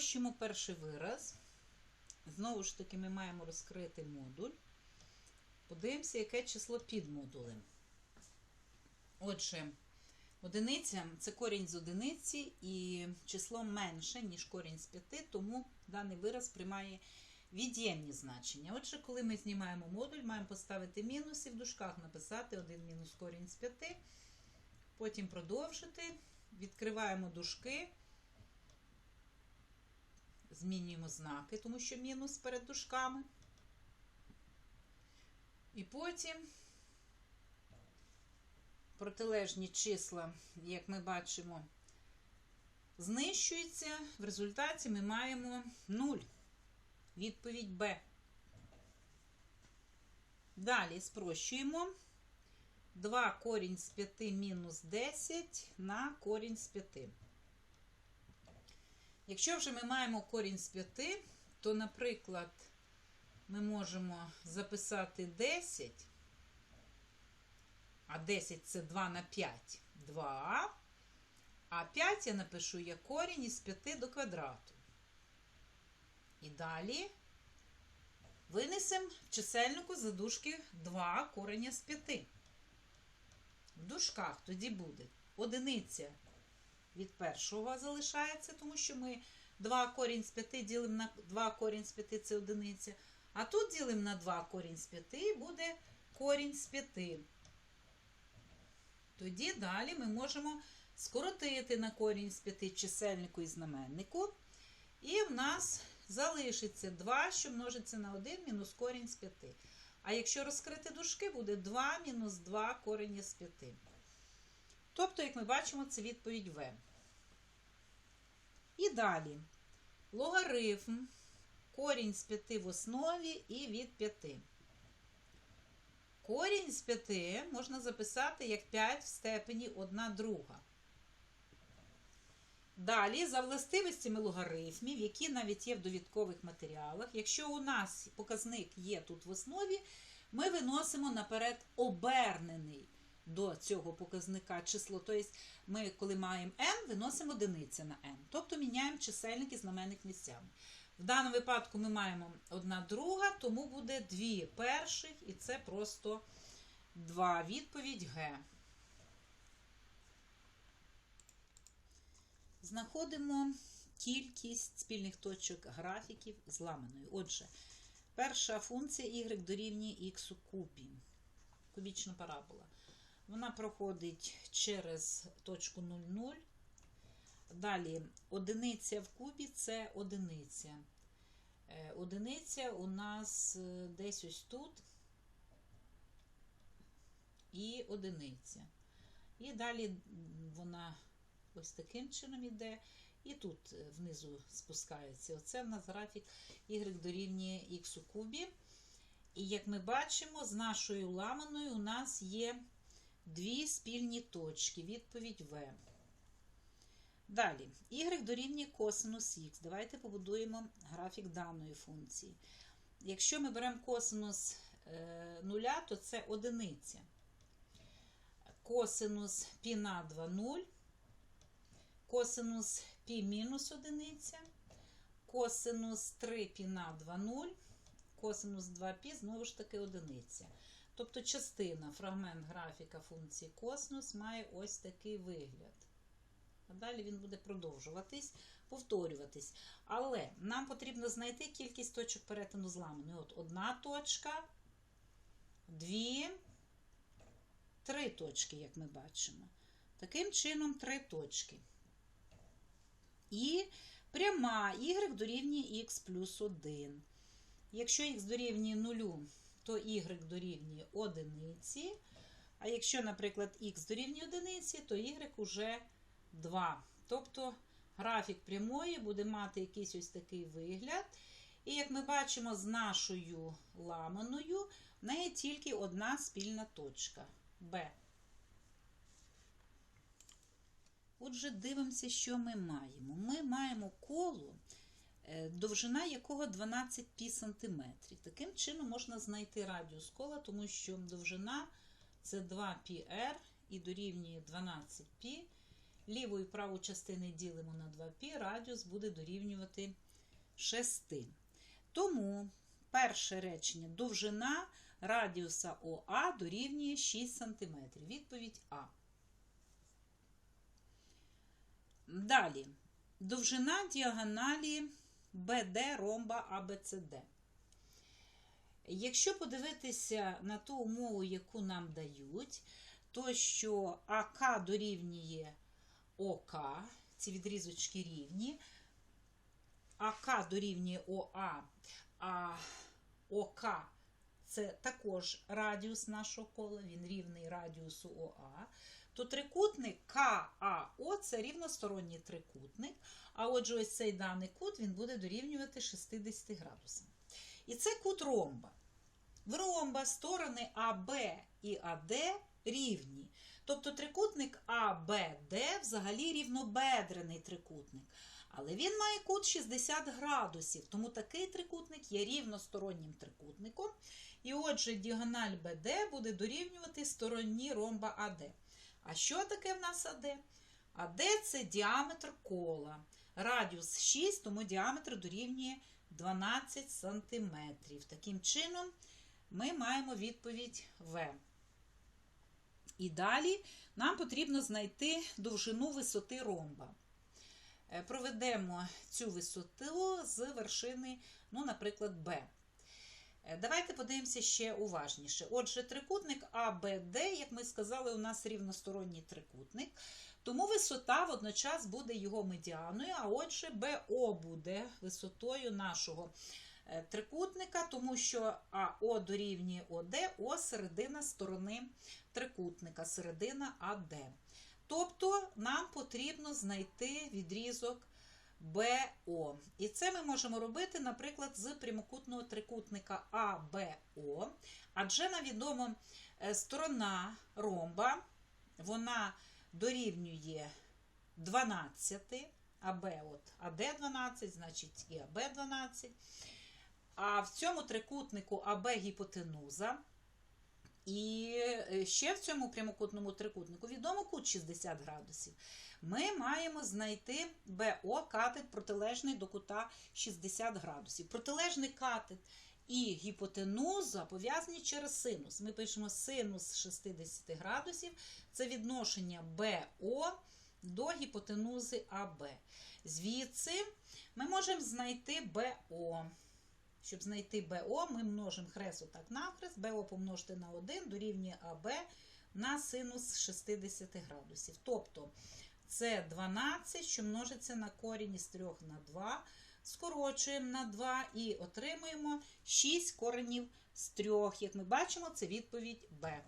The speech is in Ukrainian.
Спрощуємо перший вираз. Знову ж таки, ми маємо розкрити модуль. Подивимося, яке число під модулем. Отже, одиниця це корінь з одиниці, і число менше, ніж корінь з 5, тому даний вираз приймає від'ємні значення. Отже, коли ми знімаємо модуль, маємо поставити мінус і в дужках написати 1 мінус корінь з 5. Потім продовжити. Відкриваємо дужки. Змінюємо знаки, тому що мінус перед дужками. І потім протилежні числа, як ми бачимо, знищуються. В результаті ми маємо 0. Відповідь Б. Далі спрощуємо 2 корінь з 5 мінус 10 на корінь з 5. Якщо вже ми маємо корінь з 5, то, наприклад, ми можемо записати 10, а 10 це 2 на 5, 2. А 5 я напишу як корінь із 5 до квадрату. І далі винесемо в чисельнику за дужки 2 кореня з 5. В дужках тоді буде одиниця від першого залишається, тому що ми 2 корінь з 5 ділимо на 2 корінь з 5 це одиниця. А тут ділимо на 2 корінь з 5 і буде корінь з 5. Тоді далі ми можемо скоротити на корінь з 5 чисельнику і знаменнику. І в нас залишиться 2, що множиться на 1 мінус корінь з 5. А якщо розкрити дужки, буде 2 мінус 2 корінь з 5. Тобто, як ми бачимо, це відповідь В. І далі логарифм, корінь з 5 в основі і від 5. Корінь з 5 можна записати як 5 в степені 1 друга. Далі, за властивостями логарифмів, які навіть є в довідкових матеріалах, якщо у нас показник є тут в основі, ми виносимо наперед обернений до цього показника число. Тобто ми, коли маємо n, виносимо одиниця на n. Тобто міняємо чисельник і знаменник місцями. В даному випадку ми маємо одна друга, тому буде дві перших, і це просто 2. Відповідь Г. Знаходимо кількість спільних точок графіків зламаною. Отже, перша функція y дорівнює х у кубі. Кубічна парабола. Вона проходить через точку 0,0. Далі одиниця в кубі це одиниця. Е, Одиниця у нас е, десь ось тут і одиниця. І далі вона ось таким чином іде. І тут е, внизу спускається. Оце в нас графік y дорівнює х у кубі. І як ми бачимо, з нашою ламаною у нас є дві спільні точки, відповідь В. Далі, y дорівнює косинус х. Давайте побудуємо графік даної функції. Якщо ми беремо косинус е, нуля, то це одиниця. Косинус пі на 2 0, косинус пі мінус одиниця, косинус 3 пі на 2 0, косинус 2 пі, знову ж таки, одиниця. Тобто частина, фрагмент графіка функції косинус має ось такий вигляд. А далі він буде продовжуватись, повторюватись. Але нам потрібно знайти кількість точок перетину зламаної. От одна точка, дві, три точки, як ми бачимо. Таким чином, три точки. І пряма y дорівнює х плюс 1. Якщо х дорівнює 0, то y дорівнює 1. А якщо, наприклад, х дорівнює 1, то y уже 2. Тобто графік прямої буде мати якийсь ось такий вигляд. І як ми бачимо, з нашою ламаною в неї тільки одна спільна точка Б. Отже, дивимося, що ми маємо. Ми маємо коло, довжина якого 12 пі сантиметрів. Таким чином можна знайти радіус кола, тому що довжина це 2 πr і дорівнює 12 π. ліву і праву частини ділимо на 2π, радіус буде дорівнювати 6. Тому перше речення довжина радіуса ОА дорівнює 6 см. Відповідь А. Далі. Довжина діагоналі БД ромба АБЦД. Якщо подивитися на ту умову, яку нам дають, то що АК дорівнює ОК, ці відрізочки рівні, АК дорівнює ОА, а ОК це також радіус нашого кола, він рівний радіусу ОА, то трикутник КАО це рівносторонній трикутник, а отже, ось цей даний кут він буде дорівнювати 60 градусам. І це кут ромба. В ромба сторони АБ і АД рівні. Тобто трикутник АБД взагалі рівнобедрений трикутник. Але він має кут 60 градусів, тому такий трикутник є рівностороннім трикутником. І отже, діагональ БД буде дорівнювати стороні ромба АД. А що таке в нас АД? АД це діаметр кола. Радіус 6, тому діаметр дорівнює 12 см. Таким чином, ми маємо відповідь В. І далі нам потрібно знайти довжину висоти ромба. Е, Проведемо цю висоту з вершини, ну, наприклад, Б. Е, Давайте подивимося ще уважніше. Отже, трикутник АБД, як ми сказали, у нас рівносторонній трикутник. Тому висота водночас буде його медіаною, а отже, БО буде висотою нашого е, трикутника, тому що АО дорівнює ОД, О середина сторони трикутника, середина АД. Тобто нам потрібно знайти відрізок БО. І це ми можемо робити, наприклад, з прямокутного трикутника АБО. Адже нам відомо е, сторона ромба, вона дорівнює 12, АБ от АД 12, значить і АБ 12. А в цьому трикутнику АБ гіпотенуза. І е, ще в цьому прямокутному трикутнику відомо кут 60 градусів. Ми маємо знайти БО катет протилежний до кута 60 градусів. Протилежний катет і гіпотенуза пов'язані через синус. Ми пишемо синус 60 градусів, це відношення БО до гіпотенузи АБ. Звідси ми можемо знайти БО. Щоб знайти БО, ми множимо хрес отак навхрест, БО помножити на 1 дорівнює АБ на синус 60 градусів. Тобто це 12, що множиться на корінь із 3 на 2, скорочуємо на 2 і отримуємо 6 коренів з 3. Як ми бачимо, це відповідь Б.